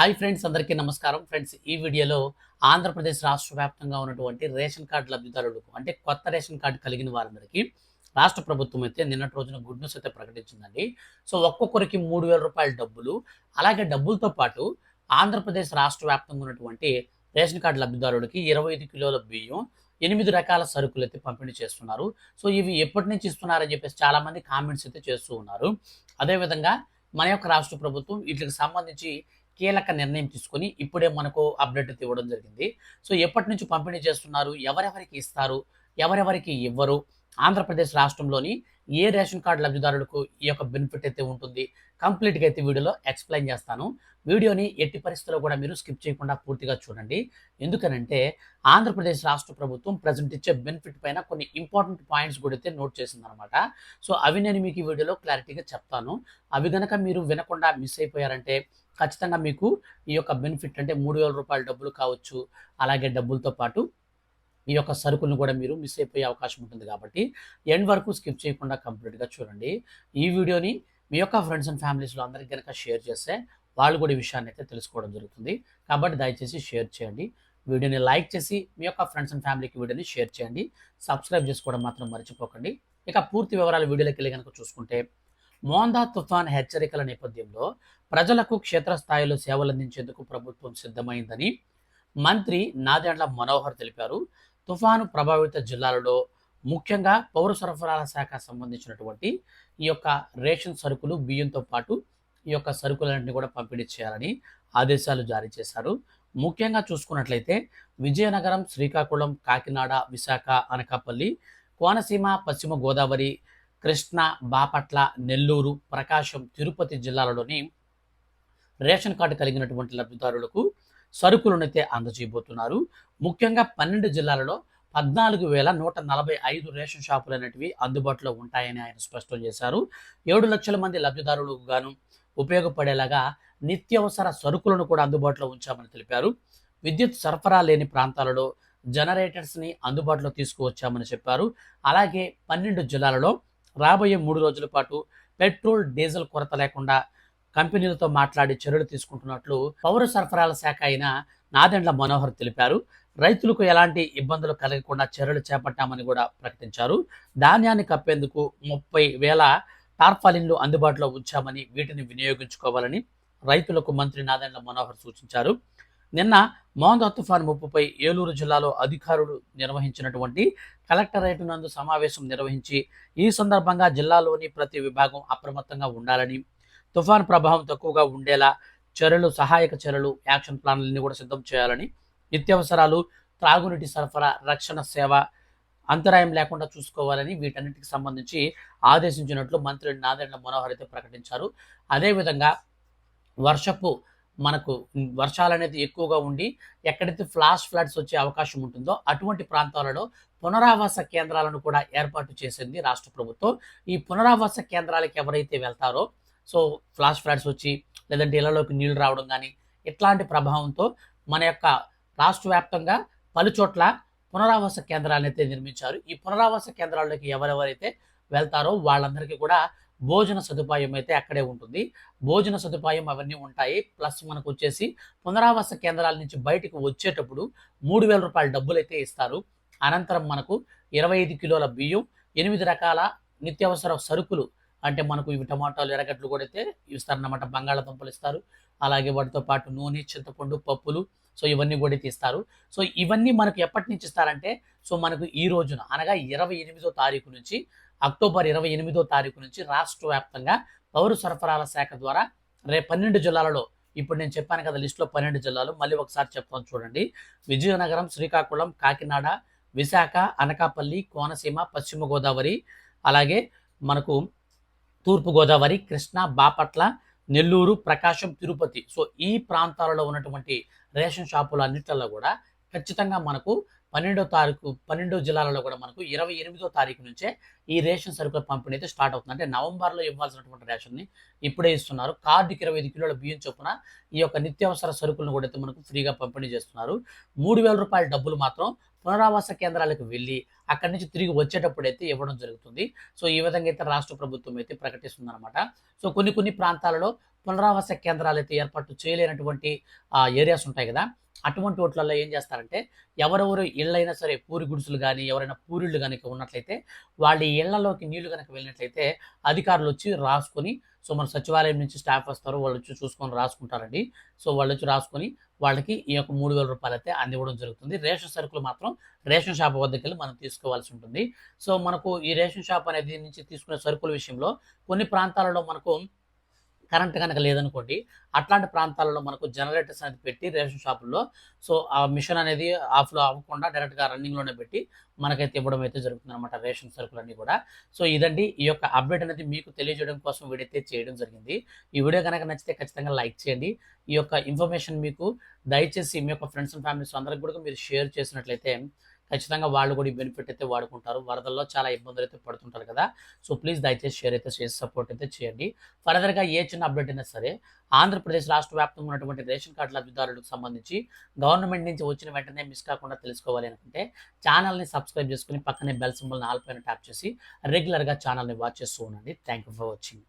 Hi friends అందరికీ నమస్కారం. Friends ఈ వీడియోలో ఆంధ్రప్రదేశ్ రాష్ట్ర వ్యాప్తంగా ఉన్నటువంటి రేషన్ కార్డు లబ్ధిదారులకు అంటే కొత్త రేషన్ కార్డు కలిగిన వారందరికీ రాష్ట్ర ప్రభుత్వం అయితే నిన్నటి రోజున గుడ్ న్యూస్ అయితే ప్రకటించిందండి. సో ఒక్కొక్కరికి మూడు వేల రూపాయల డబ్బులు అలాగే డబ్బులతో పాటు ఆంధ్రప్రదేశ్ రాష్ట్ర వ్యాప్తంగా ఉన్నటువంటి రేషన్ కార్డు లబ్ధిదారుడికి ఇరవై ఐదు కిలోల బియ్యం ఎనిమిది రకాల సరుకులు అయితే పంపిణీ చేస్తున్నారు. సో ఇవి ఎప్పటి నుంచి ఇస్తున్నారని చెప్పేసి చాలామంది కామెంట్స్ అయితే చేస్తూ ఉన్నారు. అదేవిధంగా మన యొక్క రాష్ట్ర ప్రభుత్వం వీటికి సంబంధించి కీలక నిర్ణయం తీసుకొని ఇప్పుడే మనకు అప్డేట్ ఇవ్వడం జరిగింది. సో ఎప్పటి నుంచి పంపిణీ చేస్తున్నారు? ఎవరెవరికి ఇస్తారు? ఎవరెవరికి ఇవ్వరు? ఆంధ్రప్రదేశ్ రాష్ట్రంలోని ఏ రేషన్ కార్డు లబ్ధిదారులకు ఈ యొక్క బెనిఫిట్ అయితే ఉంటుంది కంప్లీట్గా అయితే వీడియోలో ఎక్స్ప్లెయిన్ చేస్తాను. వీడియోని ఎట్టి పరిస్థితుల్లో కూడా మీరు స్కిప్ చేయకుండా పూర్తిగా చూడండి. ఎందుకనంటే ఆంధ్రప్రదేశ్ రాష్ట్ర ప్రభుత్వం ప్రజెంట్ ఇచ్చే బెనిఫిట్ పైన కొన్ని ఇంపార్టెంట్ పాయింట్స్ కూడా అయితే నోట్ చేసిందనమాట. సో అవి నేను మీకు ఈ వీడియోలో క్లారిటీగా చెప్తాను. అవి గనక మీరు వినకుండా మిస్ అయిపోయారంటే ఖచ్చితంగా మీకు ఈ యొక్క బెనిఫిట్ అంటే మూడు వేల రూపాయల డబ్బులు కావచ్చు అలాగే డబ్బులతో పాటు ఈ యొక్క సరుకులను కూడా మీరు మిస్ అయిపోయే అవకాశం ఉంటుంది కాబట్టి ఎండ్ వరకు స్కిప్ చేయకుండా కంప్లీట్గా చూడండి. ఈ వీడియోని మీ యొక్క ఫ్రెండ్స్ అండ్ ఫ్యామిలీస్లో అందరికి కనుక షేర్ చేస్తే వాళ్ళు కూడా ఈ విషయాన్ని అయితే తెలుసుకోవడం జరుగుతుంది. కాబట్టి దయచేసి షేర్ చేయండి. వీడియోని లైక్ చేసి మీ యొక్క ఫ్రెండ్స్ అండ్ ఫ్యామిలీకి వీడియోని షేర్ చేయండి. సబ్స్క్రైబ్ చేసుకోవడం మాత్రం మర్చిపోకండి. ఇక పూర్తి వివరాలు వీడియోలోకి వెళ్ళి కనుక చూసుకుంటే మోందా తుఫాన్ హెచ్చరికల నేపథ్యంలో ప్రజలకు క్షేత్రస్థాయిలో సేవలు అందించేందుకు ప్రభుత్వం సిద్ధమైందని మంత్రి నాదెండ్ల మనోహర్ తెలిపారు. తుఫాను ప్రభావిత జిల్లాలలో ముఖ్యంగా పౌర సరఫరాల శాఖ సంబంధించినటువంటి ఈ యొక్క రేషన్ సరుకులు బియ్యంతో పాటు ఈ యొక్క సరుకులన్నింటినీ కూడా పంపిణీ చేయాలని ఆదేశాలు జారీ చేశారు. ముఖ్యంగా చూసుకున్నట్లయితే విజయనగరం శ్రీకాకుళం కాకినాడ విశాఖ అనకాపల్లి కోనసీమ పశ్చిమ గోదావరి కృష్ణా బాపట్ల నెల్లూరు ప్రకాశం తిరుపతి జిల్లాలలోని రేషన్ కార్డు కలిగినటువంటి లబ్ధిదారులకు సరుకులనైతే అందజేయబోతున్నారు. ముఖ్యంగా పన్నెండు జిల్లాలలో పద్నాలుగు వేల నూట నలభై ఐదు రేషన్ షాపులు అనేటివి అందుబాటులో ఉంటాయని ఆయన స్పష్టం చేశారు. ఏడు లక్షల మంది లబ్ధిదారులకు గాను ఉపయోగపడేలాగా నిత్యావసర సరుకులను కూడా అందుబాటులో ఉంచామని తెలిపారు. విద్యుత్ సరఫరా లేని ప్రాంతాలలో జనరేటర్స్ని అందుబాటులో తీసుకువచ్చామని చెప్పారు. అలాగే పన్నెండు జిల్లాలలో రాబోయే మూడు రోజుల పాటు పెట్రోల్ డీజిల్ కొరత లేకుండా కంపెనీలతో మాట్లాడి చర్యలు తీసుకుంటున్నట్లు పౌర సరఫరాల శాఖ అయిన నాదెండ్ల మనోహర్ తెలిపారు. రైతులకు ఎలాంటి ఇబ్బందులు కలగకుండా చర్యలు చేపట్టామని కూడా ప్రకటించారు. ధాన్యాన్ని కప్పేందుకు ముప్పై వేల టార్పాలిన్లు అందుబాటులో ఉంచామని వీటిని వినియోగించుకోవాలని రైతులకు మంత్రి నాదెండ్ల మనోహర్ సూచించారు. నిన్న మోంద తుఫాన్ ముప్పుపై ఏలూరు జిల్లాలో అధికారులు నిర్వహించినటువంటి కలెక్టరేట్ నందు సమావేశం నిర్వహించి ఈ సందర్భంగా జిల్లాలోని ప్రతి విభాగం అప్రమత్తంగా ఉండాలని తుఫాన్ ప్రభావం తక్కువగా ఉండేలా చర్యలు సహాయక చర్యలు యాక్షన్ ప్లాన్లన్నీ కూడా సిద్ధం చేయాలని నిత్యావసరాలు త్రాగునీటి సరఫరా రక్షణ సేవ అంతరాయం లేకుండా చూసుకోవాలని వీటన్నిటికి సంబంధించి ఆదేశించినట్లు మంత్రి నాదెండ్ల మనోహర్ అయితే ప్రకటించారు. అదేవిధంగా వర్షపు మనకు వర్షాలు అనేది ఎక్కువగా ఉండి ఎక్కడైతే ఫ్లాష్ ఫ్లడ్స్ వచ్చే అవకాశం ఉంటుందో అటువంటి ప్రాంతాలలో పునరావాస కేంద్రాలను కూడా ఏర్పాటు చేసింది రాష్ట్ర ప్రభుత్వం. ఈ పునరావాస కేంద్రాలకు ఎవరైతే వెళ్తారో సో ఫ్లాష్ ఫ్లడ్స్ వచ్చి లేదంటే ఇళ్ళలోకి నీళ్ళు రావడం కానీ ఇట్లాంటి ప్రభావంతో మన యొక్క రాష్ట్ర వ్యాప్తంగా పలుచోట్ల పునరావాస కేంద్రాలను అయితే నిర్మించారు. ఈ పునరావాస కేంద్రాల్లోకి ఎవరెవరైతే వెళ్తారో వాళ్ళందరికీ కూడా భోజన సదుపాయం అయితే అక్కడే ఉంటుంది. భోజన సదుపాయం అవన్నీ ఉంటాయి. ప్లస్ మనకు వచ్చేసి పునరావాస కేంద్రాల నుంచి బయటకు వచ్చేటప్పుడు మూడు వేల రూపాయల డబ్బులు అయితే ఇస్తారు. అనంతరం మనకు ఇరవై ఐదు కిలోల బియ్యం ఎనిమిది రకాల నిత్యావసర సరుకులు అంటే మనకు ఇవి టమాటాలు ఎర్రగడ్డలు కూడా అయితే ఇస్తారన్నమాట. బంగాళాదుంపలు ఇస్తారు. అలాగే వాటితో పాటు నూనె చింతపండు పప్పులు సో ఇవన్నీ కూడా తీస్తారు. సో ఇవన్నీ మనకు ఎప్పటి నుంచి ఇస్తారంటే సో మనకు ఈ రోజున అనగా ఇరవై ఎనిమిదో తారీఖు నుంచి అక్టోబర్ ఇరవై ఎనిమిదో తారీఖు నుంచి రాష్ట్ర వ్యాప్తంగా పౌర సరఫరాల శాఖ ద్వారా రేపు పన్నెండు జిల్లాలలో ఇప్పుడు నేను చెప్పాను కదా లిస్టులో పన్నెండు జిల్లాలు మళ్ళీ ఒకసారి చెప్తాను చూడండి. విజయనగరం శ్రీకాకుళం కాకినాడ విశాఖ అనకాపల్లి కోనసీమ పశ్చిమ గోదావరి అలాగే మనకు తూర్పుగోదావరి కృష్ణా బాపట్ల నెల్లూరు ప్రకాశం తిరుపతి. సో ఈ ప్రాంతాలలో ఉన్నటువంటి రేషన్ షాపులు అన్నిట్లలో కూడా ఖచ్చితంగా మనకు పన్నెండో తారీఖు పన్నెండో జిల్లాలలో కూడా మనకు ఇరవై ఎనిమిదో తారీఖు నుంచే ఈ రేషన్ సరుకుల పంపిణీ అయితే స్టార్ట్ అవుతుంది. అంటే నవంబర్లో ఇవ్వాల్సినటువంటి రేషన్ని ఇప్పుడే ఇస్తున్నారు. కార్డుకి ఇరవై ఐదు కిలోల బియ్యం చొప్పున ఈ యొక్క నిత్యావసర సరుకులను కూడా అయితే మనకు ఫ్రీగా పంపిణీ చేస్తున్నారు. మూడు వేల రూపాయల డబ్బులు మాత్రం పునరావాస కేంద్రాలకు వెళ్ళి అక్కడి నుంచి తిరిగి వచ్చేటప్పుడు అయితే ఇవ్వడం జరుగుతుంది. సో ఈ విధంగా అయితే రాష్ట్ర ప్రభుత్వం అయితే ప్రకటిస్తుందన్నమాట. సో కొన్ని కొన్ని ప్రాంతాలలో పునరావాస కేంద్రాలు అయితే ఏర్పాటు చేయలేనటువంటి ఏరియాస్ ఉంటాయి కదా. అటువంటి ఓట్లలో ఏం చేస్తారంటే ఎవరెవరు ఇళ్ళైనా సరే పూరి గుడిసెలు కానీ ఎవరైనా పూరిళ్ళు కనుక ఉన్నట్లయితే వాళ్ళ ఇళ్ళలోకి నీళ్ళు కనుక వెళ్ళినట్లయితే అధికారులు వచ్చి రాసుకొని సో మన సచివాలయం నుంచి స్టాఫ్ వస్తారు వాళ్ళు వచ్చి చూసుకొని రాసుకుంటారండి. సో వాళ్ళు వచ్చి రాసుకొని వాళ్ళకి ఈ యొక్క మూడు వేల రూపాయలు అయితే అందివ్వడం జరుగుతుంది. రేషన్ సరుకులు మాత్రం రేషన్ షాప్ వద్దకు వెళ్ళి మనం తీసుకోవాల్సి ఉంటుంది. సో మనకు ఈ రేషన్ షాప్ అనేది నుంచి తీసుకునే సరుకుల విషయంలో కొన్ని ప్రాంతాలలో మనకు కరెంట్ కనుక లేదనుకోండి అట్లాంటి ప్రాంతాలలో మనకు జనరేటర్స్ అనేది పెట్టి రేషన్ షాపుల్లో సో ఆ మిషన్ అనేది ఆఫ్లో అవ్వకుండా డైరెక్ట్గా రన్నింగ్లోనే పెట్టి మనకైతే ఇవ్వడం అయితే జరుగుతుంది అనమాట రేషన్ సరుకులన్నీ కూడా. సో ఇదండి ఈ యొక్క అప్డేట్ అనేది మీకు తెలియజేయడం కోసం వీడైతే చేయడం జరిగింది. ఈ వీడియో కనుక నచ్చితే ఖచ్చితంగా లైక్ చేయండి. ఈ యొక్క ఇన్ఫర్మేషన్ మీకు దయచేసి మీ యొక్క ఫ్రెండ్స్ అండ్ ఫ్యామిలీస్ అందరికి కూడా మీరు షేర్ చేసినట్లయితే ఖచ్చితంగా వాళ్ళు కూడా ఈ బెనిఫిట్ అయితే వాడుకుంటారు. వరదల్లో చాలా ఇబ్బందులు అయితే పడుతుంటారు కదా. సో ప్లీజ్ దయచేసి షేర్ అయితే చేసి సపోర్ట్ అయితే చేయండి. ఫర్దర్గా ఏ చిన్న అప్డేట్ అయినా సరే ఆంధ్రప్రదేశ్ రాష్ట్ర వ్యాప్తంగా ఉన్నటువంటి రేషన్ కార్డు లబ్ధిదారులకు సంబంధించి గవర్నమెంట్ నుంచి వచ్చిన వెంటనే మిస్ కాకుండా తెలుసుకోవాలి అనుకుంటే ఛానల్ని సబ్స్క్రైబ్ చేసుకుని పక్కనే బెల్ సింబల్ని ఆల్ పైన ట్యాప్ చేసి రెగ్యులర్గా ఛానల్ని వాచ్ చేస్తూ ఉండండి. Thank you for watching